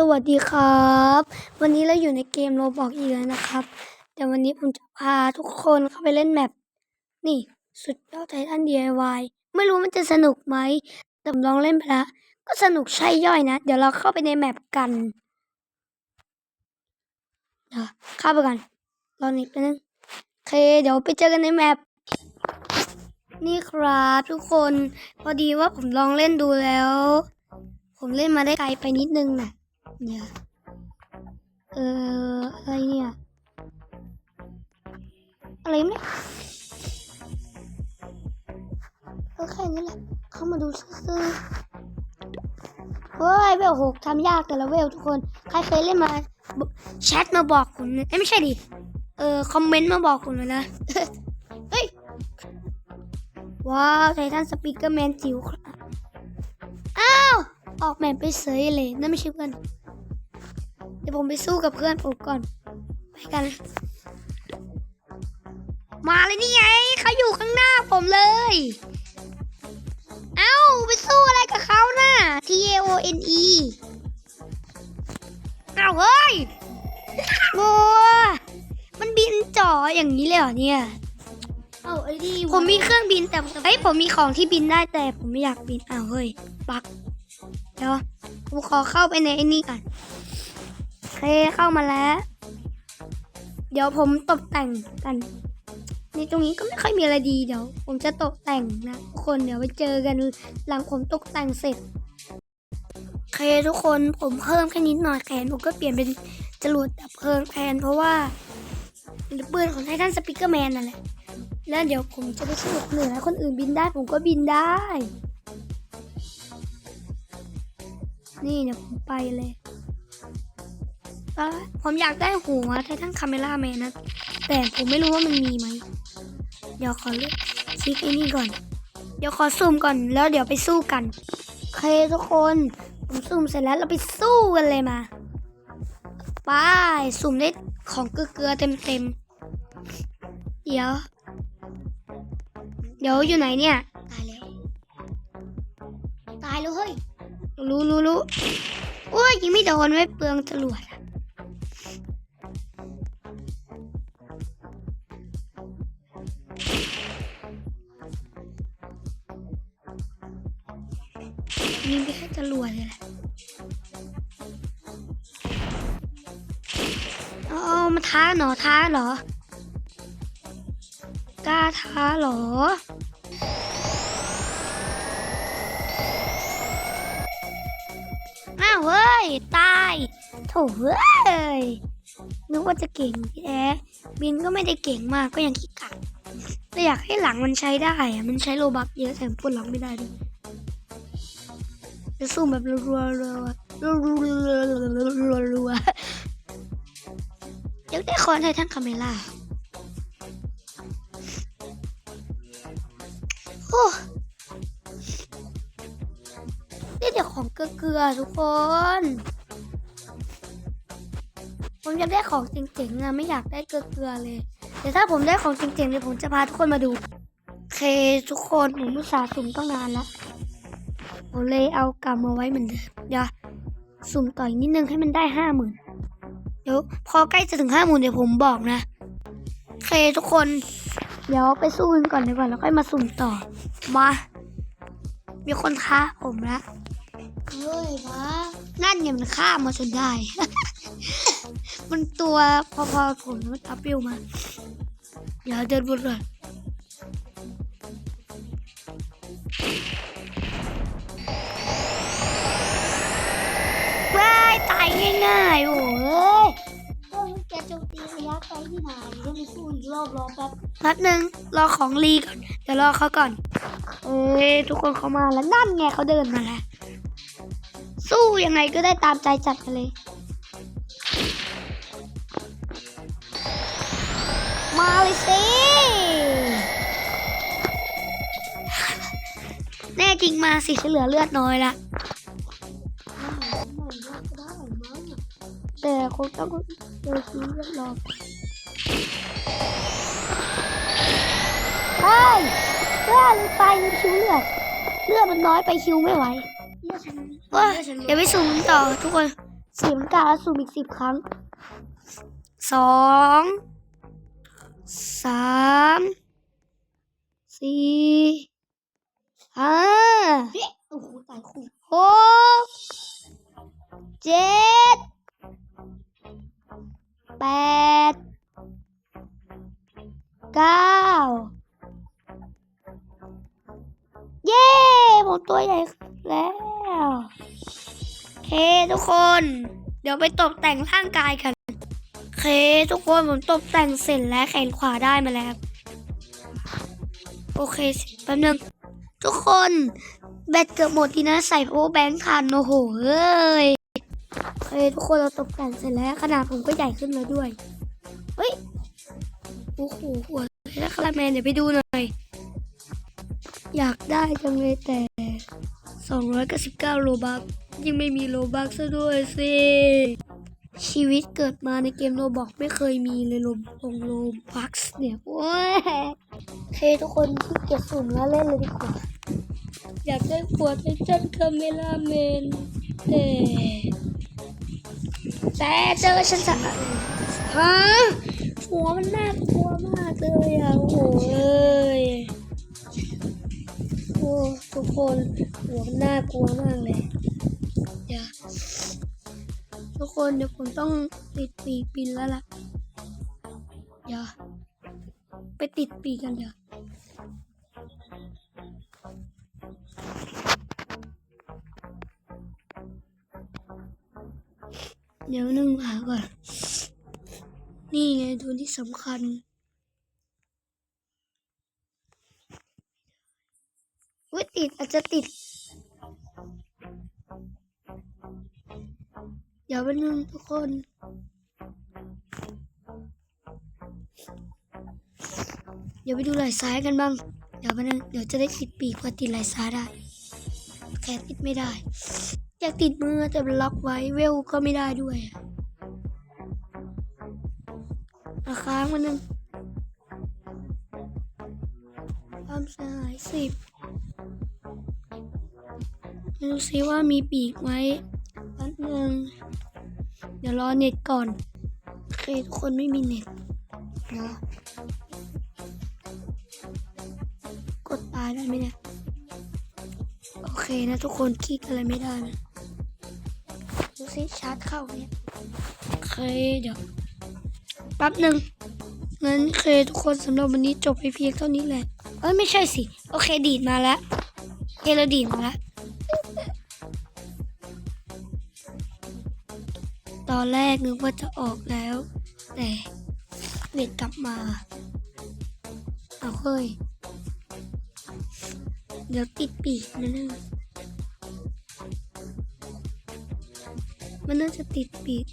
สวัสดีครับ วันนี้เราอยู่ในเกมโรบอกอีกแล้วนะครับ แต่วันนี้ผมจะพาทุกคนเข้าไปเล่นแมปนี่สุดยอดไททัน DIY ไม่รู้มันจะสนุกไหมแต่ผมลองเล่นไปแล้วก็สนุกใช่ย่อยนะ เดี๋ยวเราเข้าไปในแมปกันเดี๋ยวเข้าไปกันรอนิดนึงโอเค เดี๋ยวไปเจอกันในแมปนี่ครับทุกคนพอดีว่าผมลองเล่นดูแล้ว ผมเล่นมาได้ไกลไปนิดนึงน่ะ เนี่ย เอออะไรเนี่ย อะไรเนี่ยเออแค่นี้แหละ เข้ามาดูซื่อเฮ้ยเวลหกทำยากแต่ละเวลทุกคน ใครเคยเล่นมาแชทมาบอกผมนะเอ้ยไม่ใช่ดิ เออคอมเมนต์มาบอกผมเลยนะ เฮ้ย ว้าวไททันสปีกเกอร์แมนจิ๋วครับ อ้าว ออกแบบไปเสยเลย นั่นไม่ใช่เพื่อน ดี๋ยวผมไปสู้กับเพื่อนผมก่อน ไปกัน มาเลยนี่ไงเขาอยู่ข้างหน้าผมเลย เอ้าไปสู้อะไรกับเขาน่ะ T A O N E เอ้าเฮ้ยโว้มันบินจ่ออย่างนี้เลยเหรอเนี่ยเอาไอ้ดีผมมีเครื่องบินแต่เฮ้ยผมมีของที่บินได้แต่ผมไม่อยากบินอ้าวเฮ้ยปักเดี๋ยวผมขอเข้าไปในไอ้นี่ก่อนโอ เคเข้ามาแล้ว เดี๋ยวผมตกแต่งกัน ในตรงนี้ก็ไม่ค่อยมีอะไรดีเดี๋ยว ผมจะตกแต่งนะทุกคนเดี๋ยวไปเจอกันหลังผมตกแต่งเสร็จเคทุกคนผมเพิ่มแค่นิดหน่อยแขนผมก็เปลี่ยนเป็นจรวดดับเพลิงแทนเพราะว่าปืนของไททันสปิเกอร์แมนนั่นแหละแล้วเดี๋ยวผมจะไปสู้กับเหนือคนอื่นบินได้ผมก็บินได้ นี่เดี๋ยวผมไปเลย ผมอยากได้หัวไททันคาเมล่าแมนนะ แต่ผมไม่รู้ว่ามันมีไหม เดี๋ยวขอเลือกคลิกไอ้นี่ก่อน เดี๋ยวขอซูมก่อน แล้วเดี๋ยวไปสู้กันโอเคทุกคน ผมซูมเสร็จแล้วเราไปสู้กันเลยมาไปซูมได้ของเกลือๆเต็มๆเดี๋ยว เดี๋ยวอยู่ไหนเนี่ย ตายแล้ว ตายแล้วเฮ้ย รู้รู้รู้โอ้ยยิงไม่โดนไม่เปลืองจรวด อะรวดเลยแหละเอามาท้าเหรอท้าเหรอกล้าท้าเหรออ้าวเฮ้ย ตายโถเฮ้ยนึกว่าจะเก่งที่แท้บินก็ไม่ได้เก่งมากก็ยังขี้กัดแต่อยากให้หลังมันใช้ได้อะมันใช้โลบักเยอะแต่ปวดหลังไม่ได้ด้วย จะสู้แบบรัวๆรัวๆรัวๆรัวรัวรัวอยากได้คอนไททันคาเมล่าโอ้นี่เดี๋ยวของเกลือทุกคน ผมอยากได้ของเจ๋งๆอะไม่อยากได้เกลือเลย แต่ถ้าผมได้ของเจ๋งๆเลยผมจะพาทุกคนมาดู โอเคทุกคนผมอุตส่าห์สุ่มตั้งนานแล้ว ผมเลยเอากำมาไว้เหมือนเดิมเดี๋ยวสุ่มต่อยนิดนึงให้มันได้ห้าหมื่นเดี๋ยวพอใกล้จะถึงห้าหมื่นเดี๋ยวผมบอกนะโอเคทุกคน เดี๋ยวไปสู้กันก่อนดีกว่าแล้วค่อยมาสุ่มต่อ มา มีคนท้าผมละเฮ้ยมานั่นเนี่ยมันฆ่ามาจนได้ มันตัวพอๆผมมันอัพวิวมา เดี๋ยวเดินวนก่อน ตายง่ายๆโอ้ยเฮ้ยแกโจมตีระยะไกลที่ไหนก็ไม่สู้อีกรอบรอแป๊บแป๊บนึงรอของรีก่อนเดี๋ยวรอเขาก่อนเอ้ยทุกคนเขามาแล้วนั่นไงเขาเดินมาแล้วสู้ยังไงก็ได้ตามใจจัดกันเลย มาเลยสิแน่จริงมาสิจะเหลือเลือดน้อยละ แต่คงต้องเจอคิวเลือดรอเฮ้ยเลือดไปคิวเลือดเลือดมันน้อยไปคิวไม่ไหวเดี๋ยวไปสุ่มต่อทุกคนสี่มกาแล้วสุ่มอีกสิบครั้งสองสามสี่ห้าหกเจ็ด แปดเก้าเย้ผมตัวใหญ่แล้ว เคทุกคน เดี๋ยวไปตกแต่งร่างกายกัน เคทุกคนผมตกแต่งเสร็จแล้วแขนขวาได้มาแล้ว โอเคแป๊บนึงทุกคน แบตเกือบหมดทีนะใส่โอแบงค์ทันโอ้โหเอ้ย เคทุกคนเราตกแต่งเสร็จแล้วขนาดผมก็ใหญ่ขึ้นแล้วด้วย เฮ้ย โอ้โหหัวแล้วคาราแมนเดี๋ยวไปดูหน่อย อยากได้จังเลยแต่299โลบักยังไม่มีโลบักซะด้วยสิ ชีวิตเกิดมาในเกมโลบอกไม่เคยมีเลยโลลงโลบักเนี่ยโอ้ยเคทุกคนขี้เกียจสุ่มแล้วเล่นเลยดีกว่า อยากได้ขวดไอจันคาเมลาเมนแต่ แต่เจอฉันสะฮะหัวมันน่ากลัวมากเลยอะโอ้โหเอ้ยโอ้ทุกคนหัวมันน่ากลัวมากเลยเดี๋ยวทุกคนเดี๋ยวผมต้องติดปีกบินแล้วล่ะเดี๋ยวไปติดปีกกันเดี๋ยว เดี๋ยวนึ่งหาก่อน นี่ไงตัวที่สำคัญอุ้ยติดอาจจะติด เดี๋ยววันนึงทุกคนเดี๋ยวไปดูไหลซ้ายกันบ้าง เดี๋ยววันนึงเดี๋ยวจะได้ติดปีกว่าติดไหลซ้ายได้ แค่ติดไม่ได้ อยากติดมือแต่ล็อกไว้เวลก็ไม่ได้ด้วยอะอะค้างวันนึงความเสียหายสิบดูซิว่ามีปีกไหมแป๊บนึงเดี๋ยวรอเน็ตก่อนโอเคทุกคนไม่มีเน็ตนะกดตายได้ไหมเนี่ย โอเคนะทุกคนคลิกอะไรไม่ได้นะ ซิชาร์จเข้าเนี่ยโอเคเดี๋ยวแป๊บหนึ่งงั้นเคทุกคนสำหรับวันนี้จบไปเพียงเท่านี้แหละเอ้ยไม่ใช่สิ โอเคดีดมาแล้วโอเคเราดีดมาแล้วตอนแรกนึกว่าจะออกแล้ว แต่เน็ตกลับมา เอาเฮ้ย เดี๋ยวติดปีกนะนึง มันน่าจะติดปีก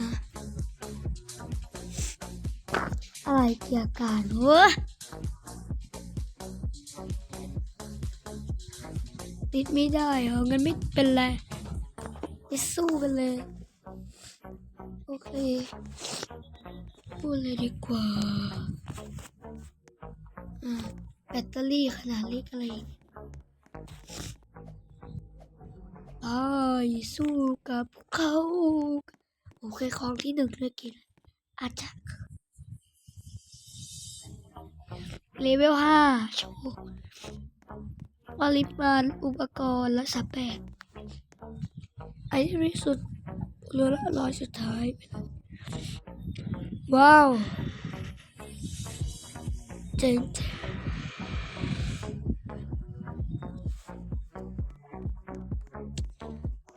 นะ อะไรเกี่ยวกันวะติดไม่ได้เหรองั้นไม่เป็นไรไปสู้กันเลย โอเค พูดเลยดีกว่า อ่า แบตเตอรี่ขนาดเล็กอะไร ไปสู้กับเขาโอเคของที่หนึ่งเลยกินอาจจะเลเวลห้าโชว์ปริมาณอุปกรณ์และสับแปดไอ้ที่สุดเหลือละร้อยสุดท้าย ว้าว เจ๋ง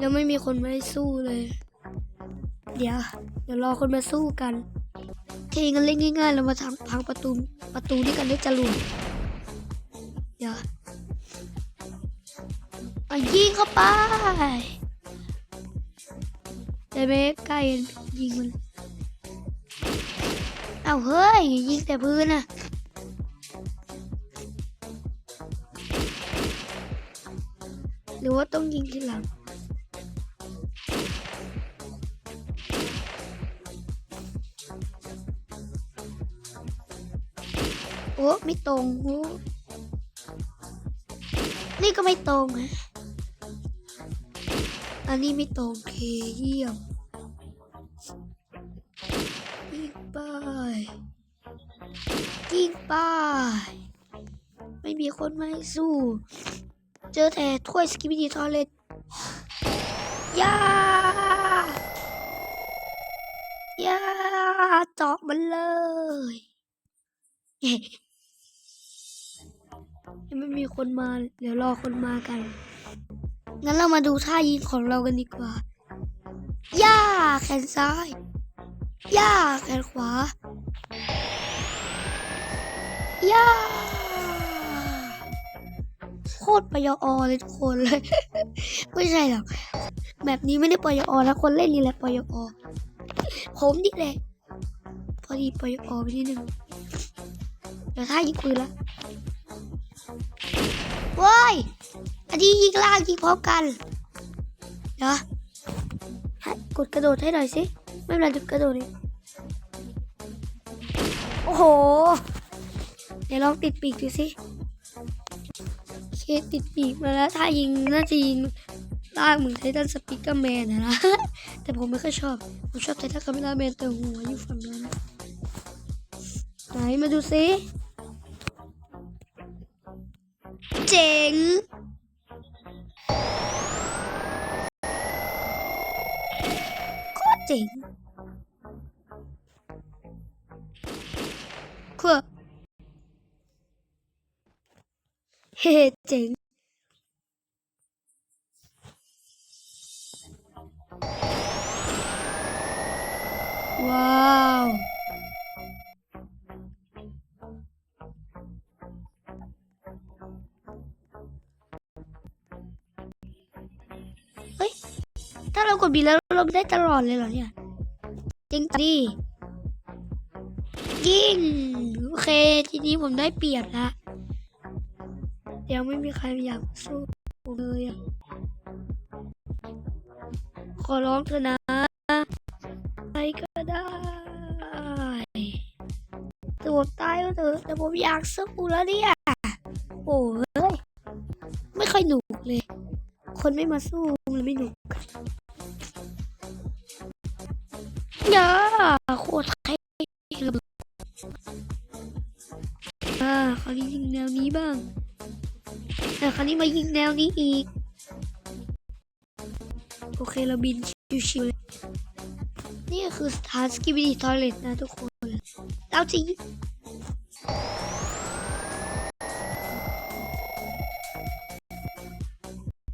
จังยังไม่มีคนมาให้สู้เลย เดี๋ยว เดี๋ยวรอคนมาสู้กันเทกันเล่นง่ายๆเรามาทำพังประตูประตูที่กันได้จรวดเดี๋ยวอะยิงเข้าไปได้ไหมใกล้ยิงมันเอาเฮ้ยยิงแต่พื้นน่ะหรือว่าต้องยิงทีหลัง อ้ไม่ตรงโอ้นี่ก็ไม่ตรงฮะอันนี้ไม่ตรงเคเยี่ยมยิงไปยิงไปไม่มีคนมาสู้ เจอแต่ถ้วยสกิปปี้ทอเลตยายาเจาะมันเลย ยังไม่มีคนมา เดี๋ยวรอคนมากัน งั้นเรามาดูท่ายิงของเรากันดีกว่า ย่าแขนซ้าย ย่าแขนขวา ย่า โคตรปยอเลยทุกคนเลย ไม่ใช่หรอก แบบนี้ไม่ได้ปยอแล้วคนเล่นนี่แหละปยอ ผมนี่แหละ พอดีปล่อยออไปนิดนึงเดี๋ยวถ้ายิงปืนละ ว้ยอันนี้ยิงล่างยิงพร้อมกันเดี๋ยวให้กดกระโดดให้หน่อยสิ ไม่เป็นไรจะกระโดดเลยโอ้โห เดี๋ยวลองติดปีกดูสิโอเคติดปีกมาแล้ว ถ้ายิงน่าจะยิงล่างเหมือนไททันสปิกเกอร์แมนนะ แต่ผมไม่ค่อยชอบ ผมชอบไททันคาเมล่าแมนแต่หัวอยู่ฝั่งนั้นไหนมาดูซิ เจ๋งโคตรเจ๋งคือเฮ้เจ๋ง ถ้าเรากดบีแล้วเราได้ตลอดเลยเหรอเนี่ยจริงดิยิงโอเค ทีนี้ผมได้เปรียบละยังไม่มีใครอยากสู้ผมเลยขอร้องเถอะนะใครก็ได้ตัวตายก็เถอะแต่ผมอยากสู้แล้วเนี่ยโอ้ยไม่ค่อยหนุกเลย คนไม่มาสู้มันไม่หนุก ย่าโคตรเท่เลยอ่าคราวนี้ยิงแนวนี้บ้างแต่คราวนี้มายิงแนวนี้อีก โอเคเราบินชิวๆเลยนี่คือสถานสกิบิดีทอยเลตนะทุกคน เราจริง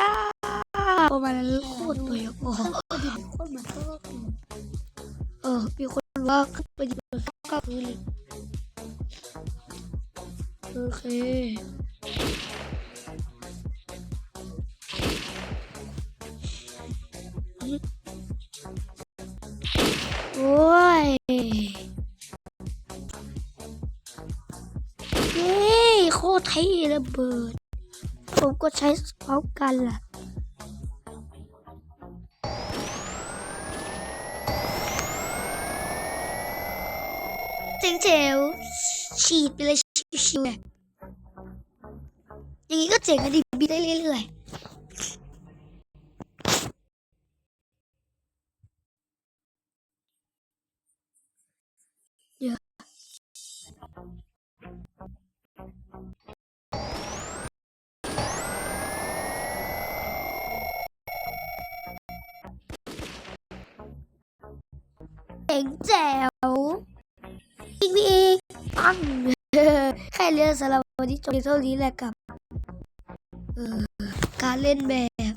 อ้าประมาณนั้นโคตรตัวโอ้โว่าขึ้นไปยืนข้างพื้นเลยโอเคโอ้ยเฮ้ยโคตรเท่ระเบิด ผมก็ใช้พร้อมกันล่ะ งเจ๋วฉีดไปเลยชิวๆเลยอย่างนี้ก็เจ๋งอะดิบินได้เรื่อยๆเดี๋ยวเจ๋งแจ๋วีกพี่อีกปังแค่เรื่องสำหรับวันนี้จบเพียงเท่านี้แหละกับออการเล่นแบบ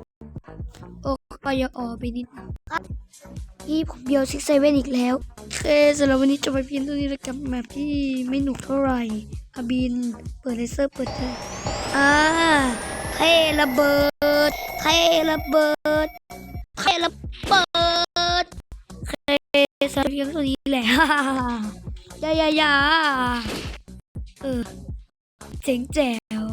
โอ้ปยออไปนิดนึงนี่ผมเบียวซิกเซเว่นอีกแล้วโอเคสำหรับวันนี้จบไปเพียงเท่านี้แหละกับแมปที่ไม่หนุกเท่าไหร่อาบินเปิดเลเซอร์เปิดเอ่าเทระเบิดเทระเบิดเทระเบิดเคสำหรับเพียงเท่านี้แหละ ยายายาเออเจ๋งแจ๋ว